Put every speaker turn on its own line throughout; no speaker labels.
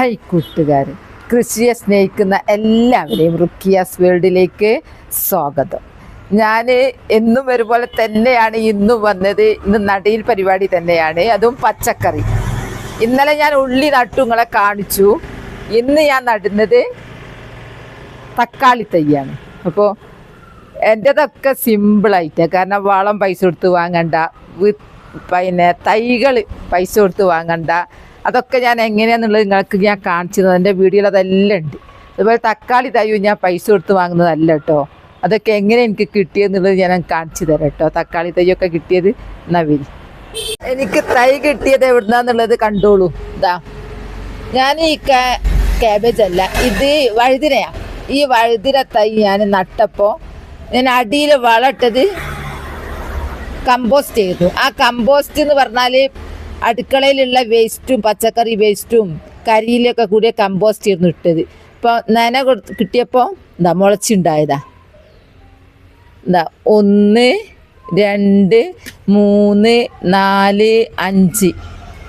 Hi കൂട്ടുകാർ കൃഷിയെ സ്നേഹിക്കുന്ന എല്ലാവരെയും റുക്കിയാസ് വേൾഡിലേക്ക് സ്വാഗതം. ഞാൻ എന്നും ഒരുപോലെ തന്നെയാണ് ഇന്നും വന്നത്. ഇന്ന് നടയിൽ പരിപാടി തന്നെയാണ്. അതും പച്ചക്കറി. ഇന്നലെ ഞാൻ ഉള്ളി നട്ടു നിങ്ങളെ കാണിച്ചു. ഇന്ന് ഞാൻ നടുന്നത് തക്കാളി തയ്യാണ് അപ്പോൾ എന്റെതൊക്കെ സിമ്പിളായിട്ട് കാരണം വളം പൈസ കൊടുത്ത് വാങ്ങണ്ട. പിന്നെ തൈകൾ പൈസ കൊടുത്ത് വാങ്ങണ്ട. അതൊക്കെ ഞാൻ എങ്ങനെയാന്നുള്ളത് നിങ്ങൾക്ക് ഞാൻ കാണിച്ചു തന്നത് എന്റെ വീഡിയോയിൽ അതെല്ലാം ഉണ്ട്. അതുപോലെ തക്കാളി തയ്യു ഞാൻ പൈസ കൊടുത്ത് വാങ്ങുന്നതല്ല കേട്ടോ. അതൊക്കെ എങ്ങനെ എനിക്ക് കിട്ടിയെന്നുള്ളത് ഞാൻ കാണിച്ചു തരാം കേട്ടോ. തക്കാളി തൈയൊക്കെ കിട്ടിയത് നവീൻ എനിക്ക് തൈ കിട്ടിയത് എവിടുന്നാന്നുള്ളത് കണ്ടോളൂ. ഇതാ ഞാൻ ഈ കാബേജ് അല്ല ഇത് വഴുതിനയാ. ഈ വഴുതിന തൈ ഞാൻ നട്ടപ്പോൾ ഞാൻ അടിയിൽ വളട്ടത് കമ്പോസ്റ്റ് ചെയ്തു. ആ കമ്പോസ്റ്റ് എന്ന് പറഞ്ഞാൽ അടുക്കളയിലുള്ള വേസ്റ്റും പച്ചക്കറി വേസ്റ്റും കരിയിലൊക്കെ കൂടിയ കമ്പോസ്റ്റ് ആയിരുന്നു ഇട്ടത്. ഇപ്പോൾ നന കിട്ടിയപ്പോൾ എന്താ മുളച്ചുണ്ടായതാ. എന്താ ഒന്ന് രണ്ട് മൂന്ന് നാല് അഞ്ച്.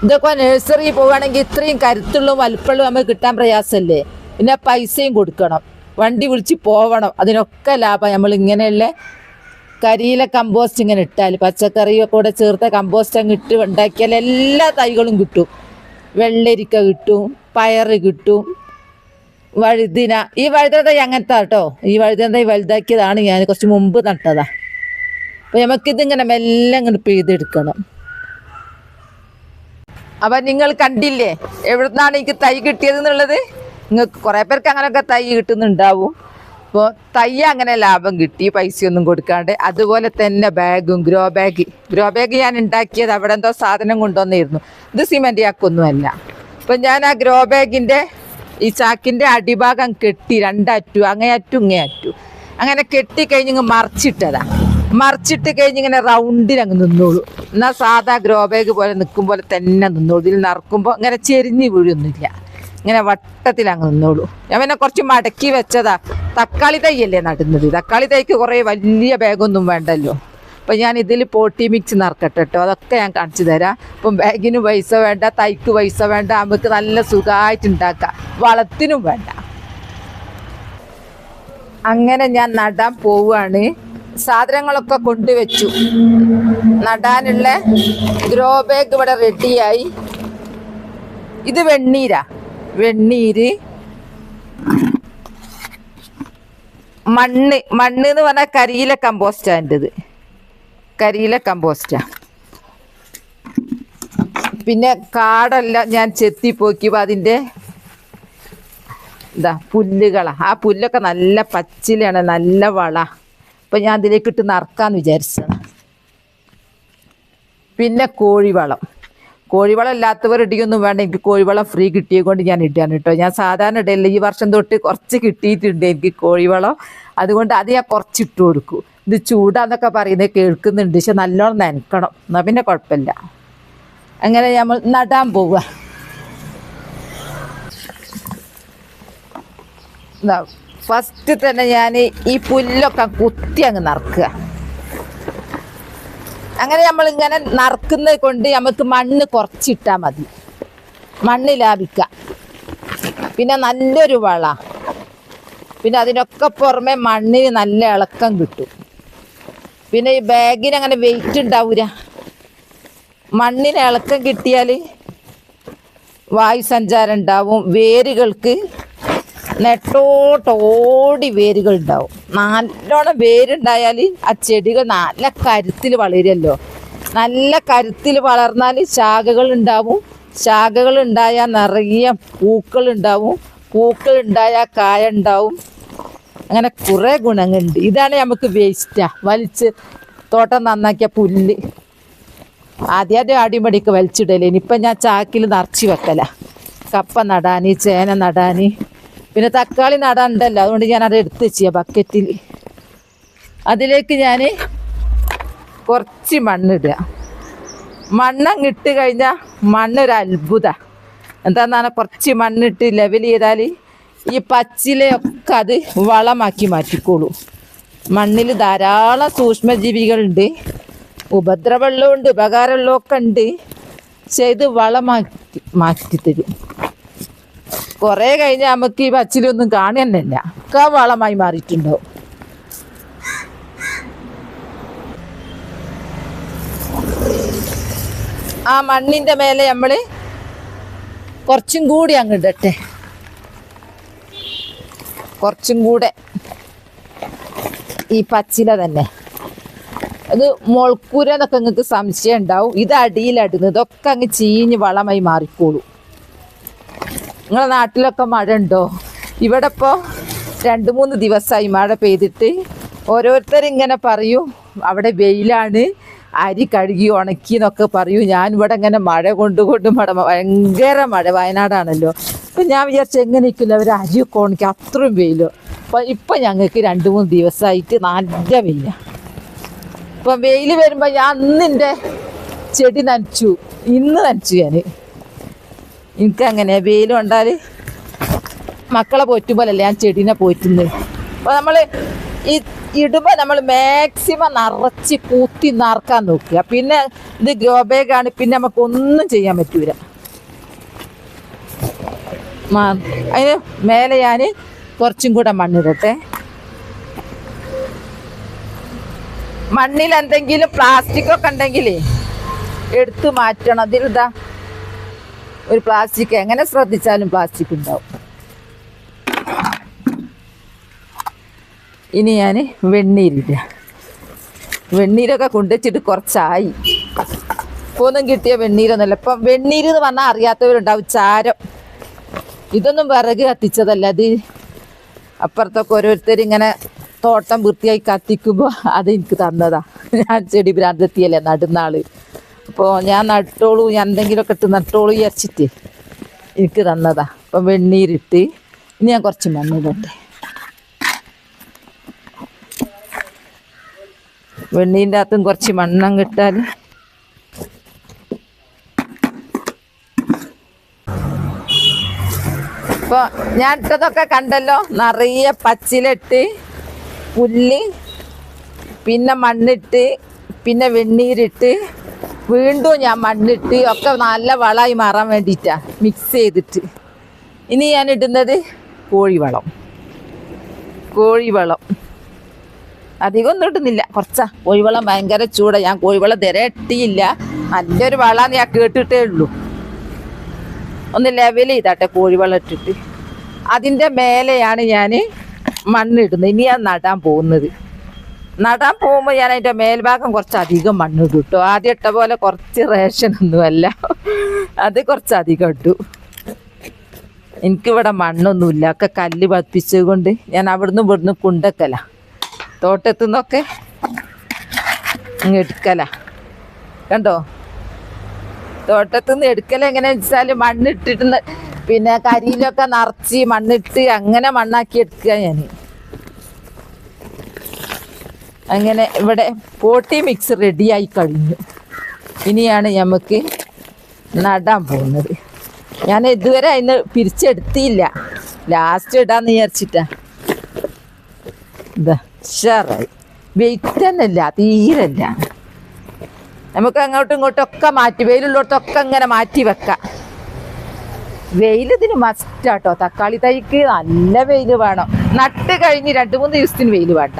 ഇതൊക്കെ നഴ്സറി പോവുകയാണെങ്കിൽ ഇത്രയും കരുത്തുള്ളതും വലുപ്പമുള്ളതും നമുക്ക് കിട്ടാൻ പ്രയാസമല്ലേ? പിന്നെ പൈസയും കൊടുക്കണം. വണ്ടി വിളിച്ച് പോവണം. അതിനൊക്കെ ലാഭം. നമ്മൾ ഇങ്ങനെയുള്ള കരിയില കമ്പോസ്റ്റ് ഇങ്ങനെ ഇട്ടാൽ പച്ചക്കറിയൊക്കെ കൂടെ ചേർത്ത കമ്പോസ്റ്റ് അങ്ങ് ഇട്ട് ഉണ്ടാക്കിയാൽ എല്ലാ തൈകളും കിട്ടും. വെള്ളരിക്ക കിട്ടും പയറ് കിട്ടും. വഴുതിന ഈ വഴുതന തൈ അങ്ങനത്തെ കേട്ടോ ഈ വഴുതന തൈ വലുതാക്കിയതാണ് ഞാൻ കുറച്ച് മുമ്പ് നട്ടതാ. അപ്പോൾ നമുക്കിതിങ്ങനെ മെല്ലെ ഇങ്ങനെ പെയ്തെടുക്കണം. അപ്പം നിങ്ങൾ കണ്ടില്ലേ എവിടുന്നാണ് എനിക്ക് തൈ കിട്ടിയത് എന്നുള്ളത് നിങ്ങൾക്ക് കുറേ പേർക്ക് അങ്ങനെയൊക്കെ തൈ കിട്ടുന്നുണ്ടാവും. അപ്പോൾ തയ്യ അങ്ങനെ ലാഭം കിട്ടി പൈസയൊന്നും കൊടുക്കാണ്ട്. അതുപോലെ തന്നെ ബാഗും ഗ്രോ ബാഗ്. ഗ്രോ ബാഗ് ഞാൻ ഉണ്ടാക്കിയത് അവിടെ എന്തോ സാധനം കൊണ്ടുവന്നിരുന്നു. ഇത് സിമെന്റ് ചാക്കൊന്നുമല്ല അപ്പം ഞാൻ ആ ഗ്രോ ബാഗിന്റെ ഈ ചാക്കിന്റെ അടിഭാഗം കെട്ടി രണ്ടറ്റു അങ്ങേ അറ്റു ഇങ്ങേ അറ്റു അങ്ങനെ കെട്ടി കഴിഞ്ഞ് മറിച്ചിട്ടതാ. മറിച്ചിട്ട് കഴിഞ്ഞ് ഇങ്ങനെ റൗണ്ടിൽ അങ്ങ് നിന്നോളൂ. എന്നാൽ സാധാ ഗ്രോ ബാഗ് പോലെ നിൽക്കും പോലെ തന്നെ നിന്നോളൂ. ഇതിൽ നിറക്കുമ്പോൾ ഇങ്ങനെ ചെരിഞ്ഞ് വീഴൊന്നുമില്ല ഇങ്ങനെ വട്ടത്തിൽ അങ്ങ് നിന്നോളൂ. ഞാൻ പിന്നെ കുറച്ച് മടക്കി വെച്ചതാ. തക്കാളി തൈയല്ലേ നടുന്നത്? തക്കാളി തൈക്ക് കുറേ വലിയ ബാഗൊന്നും വേണ്ടല്ലോ. അപ്പം ഞാൻ ഇതിൽ പോട്ടി മിക്സ് നിറക്കട്ടെ കേട്ടോ അതൊക്കെ ഞാൻ കാണിച്ചു തരാം. ഇപ്പം ബാഗിന് പൈസ വേണ്ട തൈക്ക് പൈസ വേണ്ട നമുക്ക് നല്ല സുഖമായിട്ട് ഉണ്ടാക്കാം. വളത്തിനും വേണ്ട. അങ്ങനെ ഞാൻ നടാൻ പോവുകയാണ് സാധനങ്ങളൊക്കെ കൊണ്ടുവച്ചു. നടാനുള്ള ഗ്രോ ബാഗ് ഇവിടെ റെഡിയായി ഇത് വെണ്ണീരാ. വെണ്ണീര് മണ്ണ് മണ്ണ് എന്ന് പറഞ്ഞാൽ കരിയില കമ്പോസ്റ്റാ എന്റെത് കരിയില കമ്പോസ്റ്റാ. പിന്നെ കാടെല്ലാം ഞാൻ ചെത്തിപ്പോക്കിയപ്പോൾ അതിന്റെ ഇതാ പുല്ലുകളാണ് ആ പുല്ലൊക്കെ നല്ല പച്ചിലാണ് നല്ല വള. അപ്പം ഞാൻ അതിലേക്ക് ഇട്ട് നറക്കാന്ന് വിചാരിച്ചത്. പിന്നെ കോഴിവളം. കോഴിവളം ഇല്ലാത്തവർ ഇടിയൊന്നും വേണ്ട. എനിക്ക് കോഴിവളം ഫ്രീ കിട്ടിയത് കൊണ്ട് ഞാൻ ഇടുകയാണ് കേട്ടോ. ഞാൻ സാധാരണ ഇടയില്ല ഈ വർഷം തൊട്ട് കുറച്ച് കിട്ടിയിട്ടുണ്ട് എനിക്ക് കോഴിവളം. അതുകൊണ്ട് അത് ഞാൻ കുറച്ച് ഇട്ടു കൊടുക്കും. ഇത് ചൂടാന്നൊക്കെ പറയുന്നത് കേൾക്കുന്നുണ്ട്. പക്ഷെ നല്ലോണം നനക്കണം. എന്നാൽ പിന്നെ കുഴപ്പമില്ല. അങ്ങനെ നമ്മൾ നടാൻ പോവുക. ഫസ്റ്റ് തന്നെ ഞാൻ ഈ പുല്ലൊക്കെ കുത്തി അങ്ങ് നറുക്കുക. അങ്ങനെ നമ്മൾ ഇങ്ങനെ നറുക്കുന്നത് കൊണ്ട് നമുക്ക് മണ്ണ് കുറച്ചിട്ടാൽ മതി. മണ്ണ് ലാഭിക്കാം. പിന്നെ നല്ലൊരു വള. പിന്നെ അതിനൊക്കെ പുറമെ മണ്ണിന് നല്ല ഇളക്കം കിട്ടും. പിന്നെ ഈ ബാഗിന് അങ്ങനെ വെയിറ്റ് ഉണ്ടാവൂല. മണ്ണിന് ഇളക്കം കിട്ടിയാൽ വായു സഞ്ചാരം ഉണ്ടാവും. വേരുകൾക്ക് നെട്ടോട്ടോടി വേരുകൾ ഉണ്ടാവും. നല്ലോണം വേരുണ്ടായാൽ ആ ചെടികൾ നല്ല കരുത്തിൽ വളരുമല്ലോ. നല്ല കരുത്തിൽ വളർന്നാൽ ശാഖകൾ ഉണ്ടാവും. ശാഖകൾ ഉണ്ടായാൽ നിറയെ പൂക്കൾ ഉണ്ടാവും. പൂക്കൾ ഉണ്ടായാൽ കായ ഉണ്ടാവും. അങ്ങനെ കുറേ ഗുണങ്ങളുണ്ട്. ഇതാണ് നമുക്ക് വേസ്റ്റാ. വലിച്ച് തോട്ടം നന്നാക്കിയ പുല്ല്. ആദ്യമാദ്യം അടിമടിക്ക് വലിച്ചിടലേ. ഇനിയിപ്പം ഞാൻ ചാക്കിൽ നിറച്ച് വെക്കല. കപ്പ നടാനി ചേന നടാന്. പിന്നെ തക്കാളി നടണ്ടല്ല. അതുകൊണ്ട് ഞാൻ അത് എടുത്ത് വെച്ചിയ ബക്കറ്റിൽ അതിലേക്ക് ഞാൻ കുറച്ച് മണ്ണിടുക മണ്ണങ്ങ് ഇട്ട് കഴിഞ്ഞാൽ മണ്ണൊരു അത്ഭുത. എന്താന്നാണ് കുറച്ച് മണ്ണിട്ട് ലെവൽ ചെയ്താൽ ഈ പച്ചിലയൊക്കെ അത് വളമാക്കി മാറ്റിക്കോളൂ. മണ്ണിൽ ധാരാളം സൂക്ഷ്മജീവികളുണ്ട്. ഉപദ്രവമുള്ളതുണ്ട് ഉപകാരമുള്ളതൊക്കെ ഉണ്ട്. പക്ഷെ ഇത് വളമാക്കി മാറ്റി തരും കുറേ കഴിഞ്ഞ് നമുക്ക് ഈ പച്ചിലൊന്നും കാണുന്നില്ല ഒക്കെ വളമായി ആ മണ്ണിന്റെ മേലെ നമ്മൾ കുറച്ചും കൂടി അങ്ങ് ഇടട്ടെ. കുറച്ചും കൂടെ. ഈ പച്ചില തന്നെ. അത് മുൾക്കൂര എന്നൊക്കെ നിങ്ങൾക്ക് സംശയം ഉണ്ടാവും. ഇത് അടിയിലടുന്നത് ഇതൊക്കെ അങ്ങ് ചീഞ്ഞ് വളമായി മാറിക്കോളൂ. നിങ്ങളെ നാട്ടിലൊക്കെ മഴ ഉണ്ടോ ഇവിടെ ഇപ്പോൾ രണ്ട് മൂന്ന് ദിവസമായി മഴ പെയ്തിട്ട്. ഓരോരുത്തർ ഇങ്ങനെ പറയും അവിടെ വെയിലാണ് അരി കഴുകി ഉണക്കി എന്നൊക്കെ പറയും. ഞാൻ ഇവിടെ ഇങ്ങനെ മഴ കൊണ്ട് കൊണ്ട് മഴ ഭയങ്കര മഴ വയനാടാണല്ലോ. അപ്പം ഞാൻ വിചാരിച്ചു എങ്ങനെ ഇരിക്കില്ല അവർ അരിയൊക്കെ ഉണക്കി അത്രയും വെയിലോ. അപ്പം ഇപ്പം ഞങ്ങൾക്ക് രണ്ട് മൂന്ന് ദിവസമായിട്ട് നല്ല വെയില. ഇപ്പം വെയിൽ വരുമ്പോൾ ഞാൻ അന്നിന്റെ ചെടി നനച്ചു. ഇന്ന് നനച്ചു ഞാൻ എനിക്കങ്ങനെ വെയിൽ കൊണ്ടാൽ മക്കളെ പോറ്റുമ്പോലല്ലേ ഞാൻ ചെടീനെ പോറ്റുന്നത് അപ്പോൾ നമ്മൾ ഈ ഇടുമ്പോൾ നമ്മൾ മാക്സിമം നിറച്ച് കൂത്തി നറക്കാൻ നോക്കുക. പിന്നെ ഇത് ഗ്രോ ബാഗാണ് പിന്നെ നമുക്ക് ഒന്നും ചെയ്യാൻ പറ്റൂല. അതിന് മേലെ ഞാൻ കുറച്ചും കൂടെ മണ്ണിടട്ടെ. മണ്ണിൽ എന്തെങ്കിലും പ്ലാസ്റ്റിക് ഒക്കെ ഉണ്ടെങ്കിൽ എടുത്തു മാറ്റണം. അതിലിതാ ഒരു പ്ലാസ്റ്റിക് എങ്ങനെ ശ്രദ്ധിച്ചാലും പ്ലാസ്റ്റിക് ഉണ്ടാവും. ഇനി ഞാൻ വെണ്ണീരില്ല വെണ്ണീരൊക്കെ കൊണ്ടുവച്ചിട്ട് കുറച്ചായി. ഒന്നും കിട്ടിയ വെണ്ണീരൊന്നുമല്ല. ഇപ്പം വെണ്ണീര് എന്ന് പറഞ്ഞാൽ അറിയാത്തവരുണ്ടാവും ചാരം. ഇതൊന്നും വിറക് കത്തിച്ചതല്ല. അത് അപ്പുറത്തൊക്കെ ഓരോരുത്തർ ഇങ്ങനെ തോട്ടം വൃത്തിയായി കത്തിക്കുമ്പോൾ അത് എനിക്ക് തന്നതാ. ഞാൻ ചെടി ഭ്രാന്തത്തിയല്ലേ നടുന്നാൾ. അപ്പോൾ ഞാൻ നട്ടോളൂ ഞാൻ എന്തെങ്കിലുമൊക്കെ ഇട്ട് നട്ടോളൂ വിചാരിച്ചിട്ട് എനിക്ക് തന്നതാ. അപ്പം വെണ്ണീരിട്ട് ഇനി ഞാൻ കുറച്ച് മണ്ണിടട്ടെ വെണ്ണീന്റെ അകത്തും കുറച്ച് മണ്ണം കിട്ടാൽ ഇപ്പോൾ ഞാൻ ഇട്ടതൊക്കെ കണ്ടല്ലോ നിറയെ പച്ചിലിട്ട് പുല്ല് പിന്നെ മണ്ണിട്ട് പിന്നെ വെണ്ണീരിട്ട്. വീണ്ടും ഞാൻ മണ്ണിട്ട് ഒക്കെ നല്ല വളമായി മാറാൻ വേണ്ടിയിട്ടാ മിക്സ് ചെയ്തിട്ട്. ഇനി ഞാൻ ഇടുന്നത് കോഴിവളം. കോഴിവളം. അധികം ഒന്നും ഇടുന്നില്ല. കുറച്ചാ. കോഴിവളം ഭയങ്കര ചൂട. ഞാൻ കോഴിവളം തിര ഇട്ടിയില്ല. നല്ലൊരു വളാന്ന് ഞാൻ കേട്ടിട്ടേ ഉള്ളൂ. ഒന്ന് ലെവൽ ചെയ്താട്ടെ കോഴിവളം ഇട്ടിട്ട്. അതിന്റെ മേലെയാണ് ഞാൻ മണ്ണിടുന്നത്. ഇനി ഞാൻ നടാൻ പോകുന്നത്. നടാൻ പോകുമ്പോൾ ഞാൻ അതിന്റെ മേൽഭാഗം കുറച്ച് അധികം മണ്ണിട്ടു കേട്ടോ ആദ്യം ഇട്ട പോലെ കുറച്ച് റേഷൻ ഒന്നുമല്ല അത് കുറച്ച് അധികം ഇട്ടു. എനിക്കിവിടെ മണ്ണൊന്നുമില്ല ഒക്കെ കല്ല് പതിപ്പിച്ചതുകൊണ്ട് ഞാൻ അവിടുന്ന് ഇവിടുന്ന് കുണ്ടക്കല. തോട്ടത്തു നിന്നൊക്കെ എടുക്കല. കണ്ടോ? തോട്ടത്തു നിന്ന് എടുക്കല എങ്ങനെയാന്ന് വെച്ചാൽ മണ്ണിട്ടിട്ട് പിന്നെ കരിയിലൊക്കെ നിറച്ച് മണ്ണിട്ട് അങ്ങനെ മണ്ണാക്കി എടുക്കുക ഞാൻ അങ്ങനെ ഇവിടെ പോട്ടി മിക്സ് റെഡിയായി കഴിഞ്ഞു. ഇനിയാണ് നമുക്ക് നടാൻ പോകുന്നത് ഞാൻ ഇതുവരെ അതിന് പിരിച്ചെടുത്തില്ല ലാസ്റ്റ് ഇടാന്ന് വിചാരിച്ചിട്ടാ. ഇതാ ഉഷാറായി. വെയിറ്റ് തന്നെയല്ല തീരല്ല നമുക്ക് അങ്ങോട്ടും ഇങ്ങോട്ടും ഒക്കെ മാറ്റി വെയിലുള്ളിടത്തൊക്കെ ഇങ്ങനെ മാറ്റി വെക്കാം. വെയിൽ ഇതിന് മസ്റ്റാട്ടോ തക്കാളി തൈക്ക് നല്ല വെയിൽ വേണം. നട്ട് കഴിഞ്ഞ് രണ്ട് മൂന്ന് ദിവസത്തിന് വെയിൽ വേണ്ട.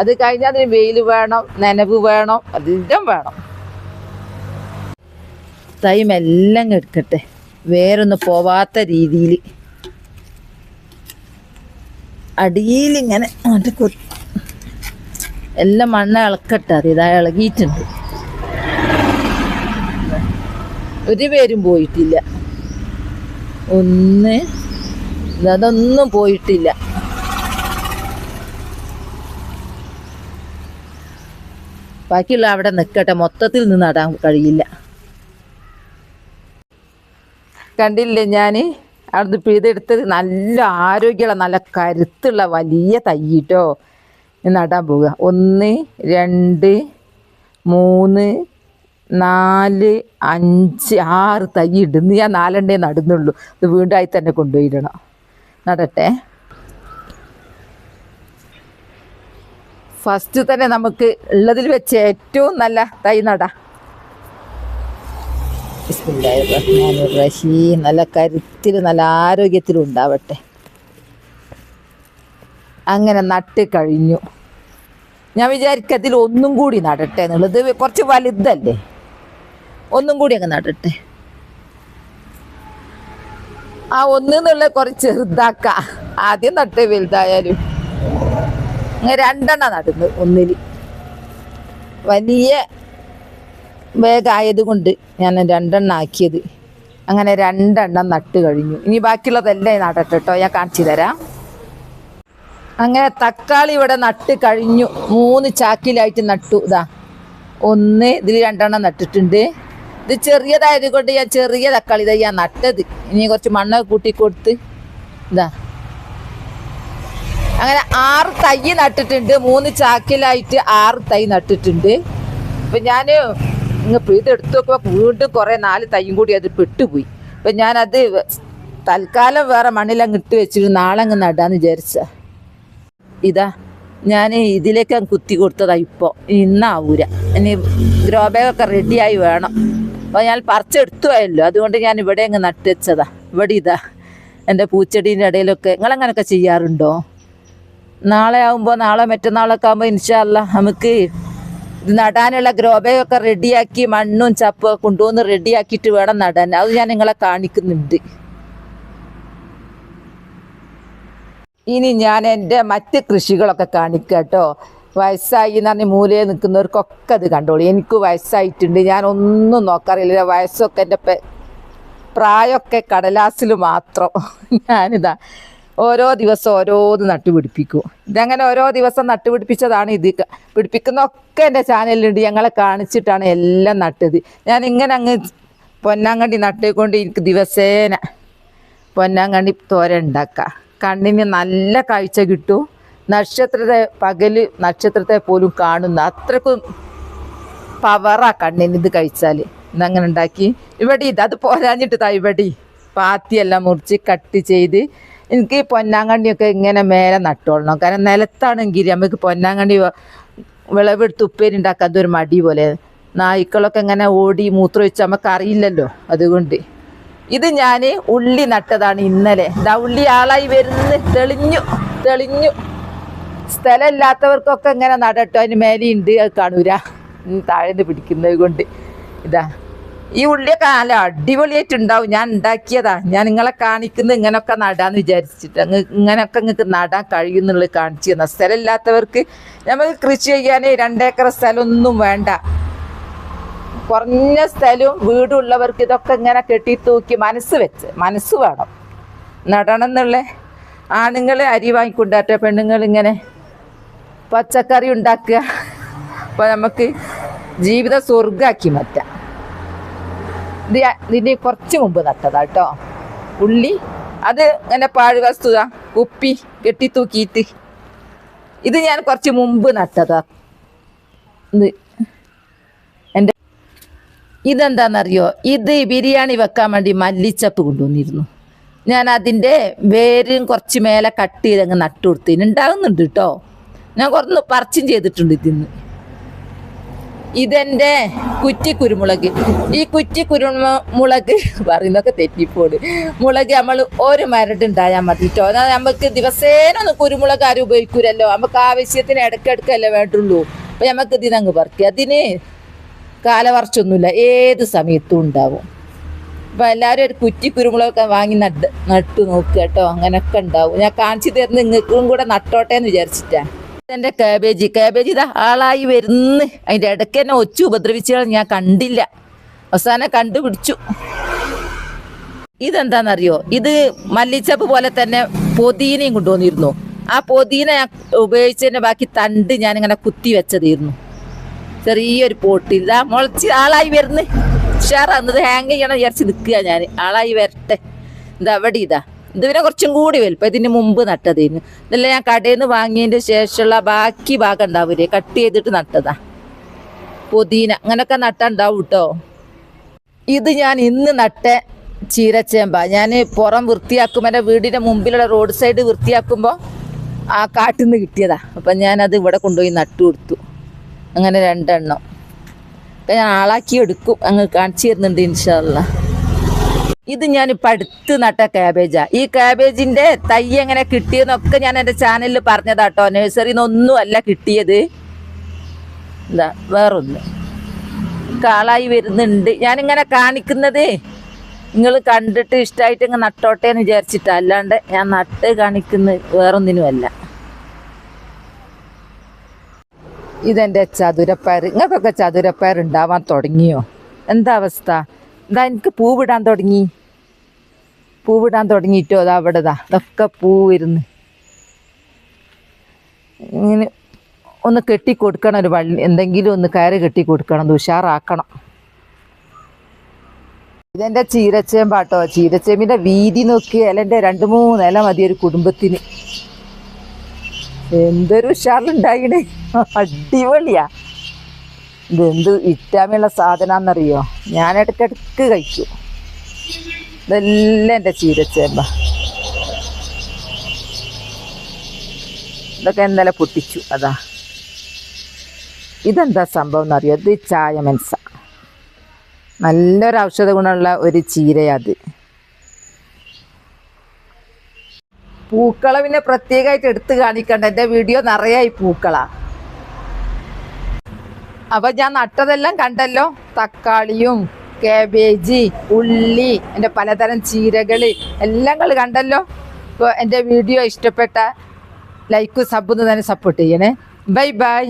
അത് കഴിഞ്ഞാൽ അതിന് വെയിൽ വേണം നനവ് വേണം എല്ലാം വേണം. തൈ എല്ലാം എടുക്കട്ടെ. വേറൊന്നും പോവാത്ത രീതിയിൽ അടിയിലിങ്ങനെ എല്ലാം മണ്ണ് ഇളക്കട്ടെ അത് ഇതാ ഇളകിയിട്ടുണ്ട്. ഒരു പേരും പോയിട്ടില്ല. ഒന്ന് അതൊന്നും പോയിട്ടില്ല. ബാക്കിയുള്ള അവിടെ നിൽക്കട്ടെ മൊത്തത്തിൽ നിന്ന് നടാൻ കഴിയില്ല. കണ്ടില്ലേ ഞാൻ അവിടുന്ന് പിഴുതെടുത്തത് നല്ല ആരോഗ്യമുള്ള നല്ല കരുത്തുള്ള വലിയ തൈട്ടോ നടാൻ പോവുക. ഒന്ന് രണ്ട് മൂന്ന് നാല് അഞ്ച് ആറ് തൈ ഇടുന്നു. ഞാൻ നാലെണ്ണേ നടുന്നുള്ളൂ. ഇത് വീണ്ടായി തന്നെ കൊണ്ടുപോയിടണം. നടട്ടെ. ഫസ്റ്റ് തന്നെ നമുക്ക് ഉള്ളതിൽ വെച്ച് ഏറ്റവും നല്ല തൈ നട. നല്ല കരുത്തിൽ നല്ല ആരോഗ്യത്തിലും ഉണ്ടാവട്ടെ. അങ്ങനെ നട്ട് കഴിഞ്ഞു. ഞാൻ വിചാരിക്കും അതിൽ ഒന്നും കൂടി നടട്ടെ എന്നുള്ളത്. കുറച്ച് വലുതല്ലേ? ഒന്നും കൂടി അങ്ങ് നടട്ടെ. ആ ഒന്നെന്നുള്ള കുറച്ച് ചെറുതാക്ക. ആദ്യം നട്ട് വലുതായാലും. അങ്ങനെ രണ്ടെണ്ണം നടന്നു ഒന്നിൽ വലിയ വേഗമായത് കൊണ്ട് ഞാൻ രണ്ടെണ്ണം ആക്കിയത്. അങ്ങനെ രണ്ടെണ്ണം നട്ട് കഴിഞ്ഞു. ഇനി ബാക്കിയുള്ളതെല്ലാം നടട്ടെ കേട്ടോ ഞാൻ കാണിച്ചു തരാം. അങ്ങനെ തക്കാളി ഇവിടെ നട്ട് കഴിഞ്ഞു. മൂന്ന് ചാക്കിലായിട്ട് നട്ടു ഇതാ ഒന്ന് ഇതിൽ രണ്ടെണ്ണം നട്ടിട്ടുണ്ട്. ഇത് ചെറിയതായത് കൊണ്ട് ഞാൻ ചെറിയ തക്കാളി ഇതാ ഞാൻ നട്ടത്. ഇനി കുറച്ച് മണ്ണൊക്കെ കൂട്ടി കൊടുത്ത് ഇതാ അങ്ങനെ ആറ് തൈ നട്ടിട്ടുണ്ട്. മൂന്ന് ചാക്കിലായിട്ട് ആറ് തൈ നട്ടിട്ടുണ്ട്. അപ്പൊ ഞാൻ ഇങ്ങ് ഇത് എടുത്തു നോക്കുമ്പോൾ വീണ്ടും കുറേ നാല് തൈയും കൂടി അത് പെട്ടുപോയി. അപ്പൊ ഞാനത് തൽക്കാലം വേറെ മണ്ണിലങ്ങ് ഇട്ട് വെച്ചിട്ട് നാളെ അങ്ങ് നടാന്ന് വിചാരിച്ച. ഇതാ ഞാൻ ഇതിലേക്ക് അങ്ങ് കുത്തി കൊടുത്തതാ ഇപ്പോൾ ഇന്നാവൂര ഇനി ഗ്രോ ബാഗൊക്കെ റെഡിയായി വേണം. അപ്പോൾ ഞാൻ പറിച്ചെടുത്തു അതുകൊണ്ട് ഞാൻ ഇവിടെ അങ്ങ് നട്ട് വെച്ചതാ. ഇവിടെ ഇതാ എന്റെ പൂച്ചെടീന്റെ ഇടയിലൊക്കെ. നിങ്ങളങ്ങനൊക്കെ ചെയ്യാറുണ്ടോ? നാളെ ആകുമ്പോൾ നാളെ മറ്റന്നാളൊക്കെ ആകുമ്പോൾ ഇൻഷാല്ല നമുക്ക് ഇത് നടാനുള്ള ഗ്രോബയൊക്കെ റെഡിയാക്കി മണ്ണും ചപ്പും കൊണ്ടുവന്ന് റെഡിയാക്കിയിട്ട് വേണം നടാൻ. അത് ഞാൻ നിങ്ങളെ കാണിക്കുന്നുണ്ട്. ഇനി ഞാൻ എന്റെ മറ്റ് കൃഷികളൊക്കെ കാണിക്കുക കേട്ടോ. വയസ്സായി എന്ന് പറഞ്ഞ് മൂലയിൽ നിൽക്കുന്നവർക്കൊക്കെ അത് കണ്ടോളൂ. എനിക്ക് വയസ്സായിട്ടുണ്ട്. ഞാൻ ഒന്നും നോക്കാറില്ല. വയസ്സൊക്കെ എന്റെ പ്രായമൊക്കെ കടലാസിൽ മാത്രം. ഞാനിതാ ഓരോ ദിവസം ഓരോന്ന് നട്ടുപിടിപ്പിക്കും. ഇതങ്ങനെ ഓരോ ദിവസം നട്ടുപിടിപ്പിച്ചതാണ് ഇത്. പിടിപ്പിക്കുന്നൊക്കെ എന്റെ ചാനലിലുണ്ട്. ഞങ്ങളെ കാണിച്ചിട്ടാണ് എല്ലാം നട്ടത്. ഞാൻ ഇങ്ങനെ അങ്ങ് പൊന്നാങ്കണ്ടി നട്ടുകൊണ്ട് എനിക്ക് ദിവസേന പൊന്നാങ്കണ്ടി തോര ഉണ്ടാക്കാം കണ്ണിന് നല്ല കാഴ്ച കിട്ടും. നക്ഷത്രത്തെ പകൽ നക്ഷത്രത്തെ പോലും കാണുന്ന അത്രക്കും പവറാ കണ്ണിന് ഇത് കഴിച്ചാൽ ഇന്നങ്ങനെ ഉണ്ടാക്കി. ഇവിടെ ഇത് അത് പോരാഞ്ഞിട്ട് താ ഇവിടെ പാത്തിയെല്ലാം മുറിച്ച് കട്ട് ചെയ്ത് എനിക്ക് ഈ പൊന്നാങ്കണ്ണിയൊക്കെ ഇങ്ങനെ മേലെ നട്ടോളണം. കാരണം നിലത്താണെങ്കിൽ നമുക്ക് പൊന്നാങ്കണ്ണി വിളവെടുത്ത് ഉപ്പേരി ഉണ്ടാക്കാൻ അതൊരു മടി പോലെ. നായ്ക്കളൊക്കെ ഇങ്ങനെ ഓടി മൂത്രം വെച്ച് നമുക്ക് അറിയില്ലല്ലോ അതുകൊണ്ട്. ഇത് ഞാൻ ഉള്ളി നട്ടതാണ് ഇന്നലെ. ദാ ഉള്ളി ആളായി വരുന്ന. തെളിഞ്ഞു. തെളിഞ്ഞു. സ്ഥലം ഇല്ലാത്തവർക്കൊക്കെ ഇങ്ങനെ നടട്ടോ. അതിന് മേലെയുണ്ട്. ഉണ്ട് കാണൂര. താഴേന്ന് പിടിക്കുന്നത് കൊണ്ട്. ഇതാ. ഈ ഉള്ളിയൊക്കെ നല്ല അടിപൊളിയായിട്ടുണ്ടാവും. ഞാൻ ഉണ്ടാക്കിയതാ. ഞാൻ നിങ്ങളെ കാണിക്കുന്നത് ഇങ്ങനൊക്കെ നടാന്ന് വിചാരിച്ചിട്ട് അങ്ങ് ഇങ്ങനൊക്കെ നിങ്ങൾക്ക് നടാൻ കഴിയുന്നുള്ളത് കാണിച്ചു തന്ന. സ്ഥലമില്ലാത്തവർക്ക് നമുക്ക് കൃഷി ചെയ്യാൻ രണ്ടേക്കർ സ്ഥലമൊന്നും വേണ്ട. കുറഞ്ഞ സ്ഥലവും വീടുള്ളവർക്ക് ഇതൊക്കെ ഇങ്ങനെ കെട്ടി തൂക്കി മനസ്സ് വെച്ച് മനസ്സ് വേണം. നടണം എന്നുള്ള ആണുങ്ങൾ അരി വാങ്ങിക്കൊണ്ടാട്ടെ പെണ്ണുങ്ങൾ ഇങ്ങനെ പച്ചക്കറി ഉണ്ടാക്കുക. അപ്പോൾ നമുക്ക് ജീവിത സ്വർഗമാക്കി മാറ്റാം. ഇത് ഇതിന്റെ കുറച്ച് മുമ്പ് നട്ടതാ കേട്ടോ. ഉള്ളി അത് ഇങ്ങനെ പാഴ് വസ്തുത കുപ്പി കെട്ടി തൂക്കിയിട്ട് ഇത് ഞാൻ കുറച്ച് മുമ്പ് നട്ടതാ. ഇത് എന്റെ ഇതെന്താണെന്നറിയോ ഇത് ബിരിയാണി വെക്കാൻ വേണ്ടി മല്ലിച്ചപ്പ് കൊണ്ടുവന്നിരുന്നു. ഞാൻ അതിന്റെ വേരും കുറച്ച് മേലെ കട്ട് ചെയ്തങ്ങ് നട്ടു കൊടുത്തിന് ഉണ്ടാകുന്നുണ്ട് കേട്ടോ. ഞാൻ കുറച്ച് പറിച്ചും ചെയ്തിട്ടുണ്ട് ഇതിന്ന്. ഇതെന്റെ കുറ്റി കുരുമുളക്. ഈ കുറ്റി കുരുമുളക് പറയുന്നൊക്കെ തെറ്റിപ്പോട് മുളക് നമ്മൾ ഒരു മരട് ഉണ്ടായാൽ മതി കേട്ടോ എന്നാൽ നമുക്ക് ദിവസേന ഒന്ന് കുരുമുളക് ആരും ഉപയോഗിക്കൂലല്ലോ. നമുക്ക് ആവശ്യത്തിന് ഇടയ്ക്കിടയ്ക്കല്ലേ വേണ്ടുള്ളൂ. അപ്പം നമുക്ക് ഇതിനങ്ങ് പറിക്കുക അതിന് കാലവർച്ചൊന്നുമില്ല ഏത് സമയത്തും ഉണ്ടാവും. അപ്പം എല്ലാവരും ഒരു കുറ്റി കുരുമുളകൊക്കെ വാങ്ങി നട്ട് നോക്കുക കേട്ടോ. അങ്ങനെയൊക്കെ ഉണ്ടാവും. ഞാൻ കാണിച്ചു തരുന്ന നിങ്ങൾക്കും കൂടെ നട്ടോട്ടെ എന്ന് എന്റെ കാബേജ് കാബേജ് ഇതാ ആളായി വരുന്ന്. അതിന്റെ ഇടയ്ക്ക് തന്നെ ഒച്ചു ഉപദ്രവിച്ചാൽ ഞാൻ കണ്ടില്ല. അവസാനം കണ്ടുപിടിച്ചു. ഇതെന്താണെന്നറിയോ ഇത് മല്ലിച്ചപ്പ് പോലെ തന്നെ പൊതീനയും കൊണ്ടുവന്നിരുന്നു. ആ പൊതീന ഞാൻ ഉപയോഗിച്ചതിന്റെ ബാക്കി തണ്ട് ഞാൻ ഇങ്ങനെ കുത്തി വെച്ചതായിരുന്നു. ചെറിയൊരു പോട്ടിൽ ഇതാ മുളച്ച് ആളായി വരുന്ന്. ഉഷാറാന്നത് ഹാങ് ചെയ്യണം വിചാരിച്ച് നിൽക്കുക ഞാൻ ആളായി വരട്ടെ. ഇതാ അവിടെ ഇതാ. ഇത് പിന്നെ കുറച്ചും കൂടി വലുപ്പം ഇതിന് മുമ്പ് നട്ടതിന്. ഇതെല്ലാം ഞാൻ കടയിൽ നിന്ന് വാങ്ങിയതിന്റെ ശേഷമുള്ള ബാക്കി ഭാഗം ഉണ്ടാവില്ലേ കട്ട് ചെയ്തിട്ട് നട്ടതാ. പുതിന. അങ്ങനൊക്കെ നട്ടുണ്ടാവും കേട്ടോ ഇത് ഞാൻ ഇന്ന് നട്ട ചീരച്ചേമ്പ. ഞാൻ പുറം വൃത്തിയാക്കുമ്പോൾ എന്റെ വീടിന്റെ മുമ്പിലുള്ള റോഡ് സൈഡ് വൃത്തിയാക്കുമ്പോൾ ആ കാട്ടിൽ നിന്ന് കിട്ടിയതാ. അപ്പം ഞാനത് ഇവിടെ കൊണ്ടുപോയി നട്ടു കൊടുത്തു. അങ്ങനെ രണ്ടെണ്ണം.
അപ്പം ഞാൻ ആളാക്കി എടുക്കും. അങ്ങ് കാണിച്ചു തരുന്നുണ്ട് ഇൻഷാല്ല ഇത് ഞാൻ ഇപ്പം അടുത്ത് നട്ട കാബേജാ ഈ കാബേജിന്റെ തൈ എങ്ങനെ കിട്ടിയെന്നൊക്കെ ഞാൻ എന്റെ ചാനലിൽ പറഞ്ഞതാട്ടോ നഴ്സറിയിൽ ഒന്നും അല്ല കിട്ടിയത്. എന്താ വേറൊന്ന്. കാളായി വരുന്നുണ്ട്. ഞാനിങ്ങനെ കാണിക്കുന്നത് നിങ്ങൾ കണ്ടിട്ട് ഇഷ്ടമായിട്ട് ഇങ്ങനെ നട്ടോട്ടെ എന്ന് വിചാരിച്ചിട്ട്. അല്ലാണ്ട് ഞാൻ നട്ട് കാണിക്കുന്ന വേറൊന്നിനുമല്ല.
ഇതെന്റെ ചതുരപ്പയർ. നിങ്ങൾക്കൊക്കെ ചതുരപ്പയർ ഉണ്ടാവാൻ തുടങ്ങിയോ? എന്താ അവസ്ഥ? എന്താ എനിക്ക് പൂവിടാൻ തുടങ്ങി. പൂവിടാൻ തുടങ്ങിയിട്ടോ അതാ അവിടെ ദാ ഇതൊക്കെ പൂ വരുന്നു ഇങ്ങനെ ഒന്ന് കെട്ടി കൊടുക്കണം ഒരു വള്ളി എന്തെങ്കിലും ഒന്ന് കയറ് കെട്ടി കൊടുക്കണം അത് ഉഷാറാക്കണം. ഇതെന്റെ ചീരച്ചേമ്പാട്ടോ ചീരച്ചേമ്പിന്റെ വീതി നോക്കി ഇലന്റെ രണ്ട് മൂന്ന് ഇല മതി ഒരു കുടുംബത്തിന്. എന്തൊരു ഉഷാറിലുണ്ടായിണേ. അടിപൊളിയാ. ഇതെന്ത് വിറ്റാമിനുള്ള സാധനമാണെന്നറിയോ ഞാൻ ഇടയ്ക്കിടയ്ക്ക് കഴിക്കും. ഇതെല്ലാം എന്റെ ചീരച്ചേമ്പ ഇതൊക്കെ ഇന്നലെ പൊട്ടിച്ചു അതാ. ഇതെന്താ സംഭവം എന്നറിയോ ഇത് ചായ മെൻസ. നല്ലൊരു ഔഷധ ഗുണമുള്ള ഒരു ചീരയത് പൂക്കളവിനെ പ്രത്യേകമായിട്ട് എടുത്ത് കാണിക്കണ്ട. എന്റെ വീഡിയോ നിറയായി പൂക്കളാ. അപ്പൊ ഞാൻ നട്ടതെല്ലാം കണ്ടല്ലോ? തക്കാളിയും കാബേജ് ഉള്ളി എന്റെ പലതരം ചീരകൾ എല്ലാം കൾ കണ്ടല്ലോ? ഇപ്പോൾ എന്റെ വീഡിയോ ഇഷ്ടപ്പെട്ട ലൈക്കും സബ് തന്നെ സപ്പോർട്ട് ചെയ്യണേ. Bye bye